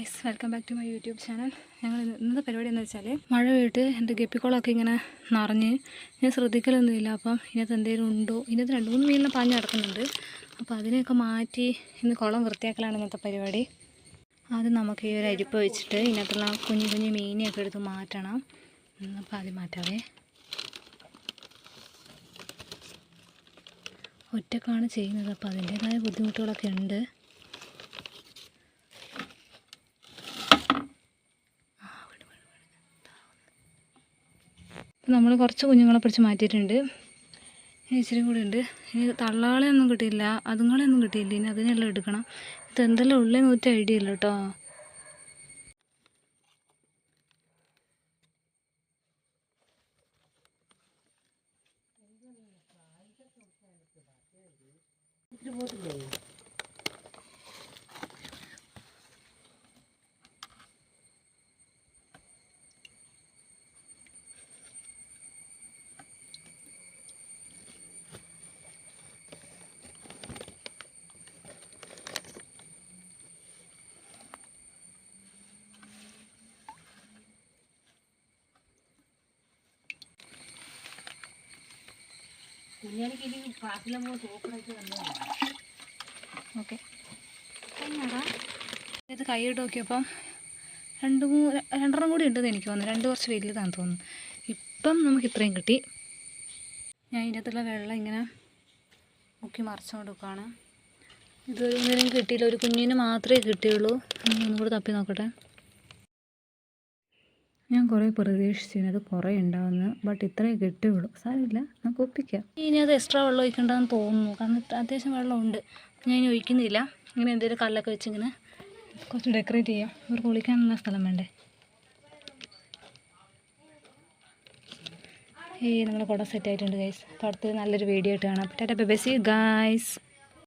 Guys welcome back to my YouTube channel. ഞങ്ങൾ ഇന്നത്തെ പരിപാടി എന്ന് വെച്ചാൽ മഴ പോയിട്ട് എന്റെ ഗപ്പിക്കോളൊക്കെ ഇങ്ങനെ നിറഞ്ഞ് ഞാൻ ശ്രദ്ധിക്കലൊന്നുമില്ല. അപ്പം ഇതിനകത്ത് എന്തെങ്കിലും ഉണ്ടോ? ഇതിനകത്ത് രണ്ട് മൂന്ന് മീനിനെ പാഞ്ഞ് നടക്കുന്നുണ്ട് അപ്പോൾ അതിനെയൊക്കെ മാറ്റി ഇന്ന് കുളം വൃത്തിയാക്കലാണ് ഇന്നത്തെ പരിപാടി. ആദ്യം നമുക്ക് ഈ ഒരു അരിപ്പ് വെച്ചിട്ട് ഇതിനകത്തുള്ള കുഞ്ഞു കുഞ്ഞു മീനെയൊക്കെ എടുത്ത് മാറ്റണം. അപ്പോൾ ആദ്യം മാറ്റാവേ. ഒറ്റക്കാണ് ചെയ്യുന്നത്. അപ്പോൾ അതിന്റേതായ ബുദ്ധിമുട്ടുകളൊക്കെ ഉണ്ട്. നമ്മൾ കുറച്ച് കുഞ്ഞുങ്ങളെ പിടിച്ച് മാറ്റിയിട്ടുണ്ട്. ഇച്ചിരി കൂടി ഉണ്ട്. ഇനി തള്ളാളെ ഒന്നും കിട്ടിയില്ല. അതുങ്ങളെ ഒന്നും കിട്ടിയില്ല. ഇനി അതിനെല്ലാം എടുക്കണം. ഇത് എന്തെല്ലാം ഉള്ളേ നൂറ്റി ഐഡിയ ഇല്ല കേട്ടോ. ഓക്കെ. ഇത് കൈയിട്ട് നോക്കിയപ്പം രണ്ട് മൂന്ന് രണ്ടെണ്ണം കൂടി ഉണ്ടെന്ന് എനിക്ക് തോന്നുന്നു. രണ്ട് കുറച്ച് വലിയതാണെന്ന് തോന്നുന്നു. ഇപ്പം നമുക്ക് ഇത്രയും കിട്ടി. ഞാൻ ഇതിനകത്തുള്ള വെള്ളം ഇങ്ങനെ മുക്കി മറിച്ചു കൊടുക്കുകയാണ് ഇതൊരു കിട്ടിയില്ല. ഒരു കുഞ്ഞിന് മാത്രമേ കിട്ടിയുള്ളൂ. ഒന്നും കൂടി തപ്പി നോക്കട്ടെ. ഞാൻ കുറേ പ്രതീക്ഷിച്ചു അത് കുറേ ഉണ്ടാവുന്നു ബട്ട് ഇത്രയും കിട്ടുകയുള്ളൂ സാരമില്ല നമുക്ക് ഒപ്പിക്കാം. ഇനി അത് എക്സ്ട്രാ വെള്ളം ഒഴിക്കണ്ടെന്ന് തോന്നുന്നു. കാരണം ഇത്ര അത്യാവശ്യം വെള്ളമുണ്ട്. ഞാൻ ഇനി ഒഴിക്കുന്നില്ല. ഇങ്ങനെ എന്തെങ്കിലും കല്ലൊക്കെ വെച്ച് ഇങ്ങനെ കുറച്ച് ഡെക്കറേറ്റ് ചെയ്യാം. ഇവർക്ക് കുളിക്കാനുള്ള സ്ഥലം വേണ്ടേ? ഈ കുടം സെറ്റ് ആയിട്ടുണ്ട് ഗൈസ് അപ്പോൾ അടുത്ത് നല്ലൊരു വീഡിയോ ആയിട്ട് കാണാം. Tata by see guys